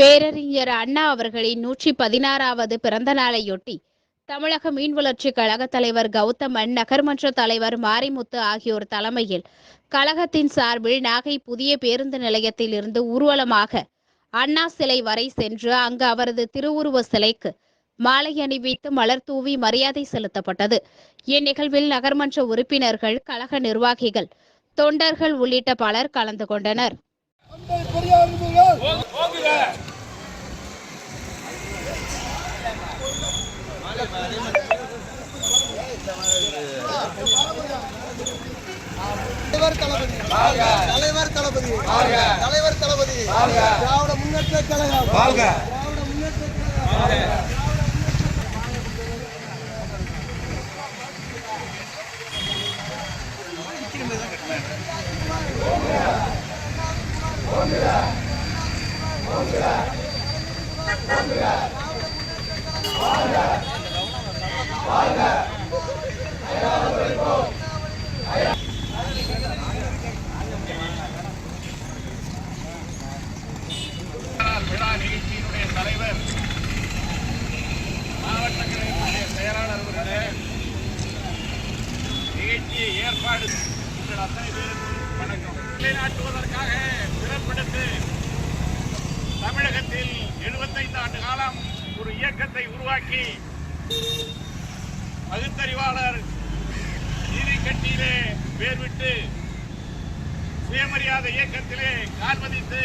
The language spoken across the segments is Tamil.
பேரறிஞர் அண்ணா அவர்களின் நூற்றி பதினாறாவது பிறந்த நாளையொட்டி தமிழக மீன் வளர்ச்சி கழக தலைவர் கௌதமன் நகர்மன்ற தலைவர் மாரிமுத்து ஆகியோர் தலைமையில் கழகத்தின் சார்பில் நாகை புதிய பேருந்து நிலையத்தில் இருந்து ஊர்வலமாக அண்ணா சிலை வரை சென்று அங்கு அவரது திருவுருவ சிலைக்கு மாலை அணிவித்து மலர் தூவி மரியாதை செலுத்தப்பட்டது. இந்நிகழ்வில் நகர்மன்ற உறுப்பினர்கள் கழக நிர்வாகிகள் தொண்டர்கள் உள்ளிட்ட பலர் கலந்து கொண்டனர் தந்தை பெரியார் அவர்கள் தலைவர் தளபதி. தலைவர் தளபதி. தலைவர் தளபதி. திராவிட முன்னேற்ற கழகம். திராவிட முன்னேற்ற கழகம். விழா நிகழ்ச்சியினுடைய தலைவர் மாவட்ட கழகத்தினுடைய செயலாளர் அவர்களே நிகழ்ச்சியை ஏற்பாடு உங்கள் அத்தனை பேருக்கும் வணக்கம். நிலைநாட்டுவதற்காக பிறப்பெடுத்து தமிழகத்தில் 75 ஆண்டு காலம் ஒரு இயக்கத்தை உருவாக்கி பகுத்தறிவாளர் நீதி கட்சியிலே பேர் விட்டு சுயமரியாதை இயக்கத்திலே கால்வதித்து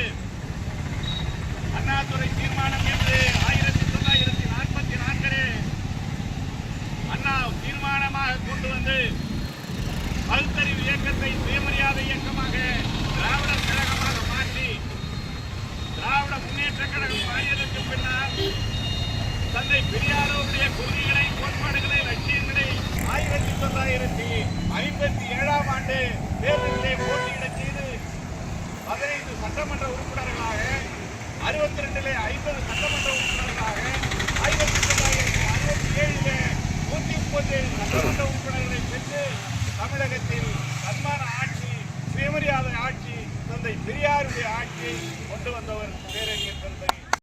காவல்துறை தீர்மானம் என்று ஆயிரத்தி தொள்ளாயிரத்தி நாற்பத்தி நான்கிலே அண்ணா தீர்மானமாக கொண்டு வந்து பகுத்தறிவு இயக்கத்தை சுயமரியாதை இயக்கமாக திராவிடர் கழகமாக மாற்றி திராவிட முன்னேற்ற கழகம் மாறியதற்கு பின்னால் தந்தை பெரியாரோடைய கொள்கைகளை கோட்பாடுகளை லட்சியங்களை ஆயிரத்தி தொள்ளாயிரத்தி ஐம்பத்தி ஏழாம் ஆண்டு தேர்தலிலே போட்டியிடச் செய்து பதினைந்து சட்டமன்ற உறுப்பினர்களாக அறுபத்தி ரெண்டுல ஐம்பது சட்டமன்ற உறுப்பினர்களாக ஆயிரத்தி தொள்ளாயிரத்தி அறுபத்தி ஏழுல நூற்றி முப்பத்தி ஏழு சட்டமன்ற உறுப்பினர்களை பெற்று தமிழகத்தில் சன்மான ஆட்சி சுயமரியாதை ஆட்சி தந்தை பெரியாருடைய ஆட்சியை கொண்டு வந்தவர் பேரறிஞர் தந்தை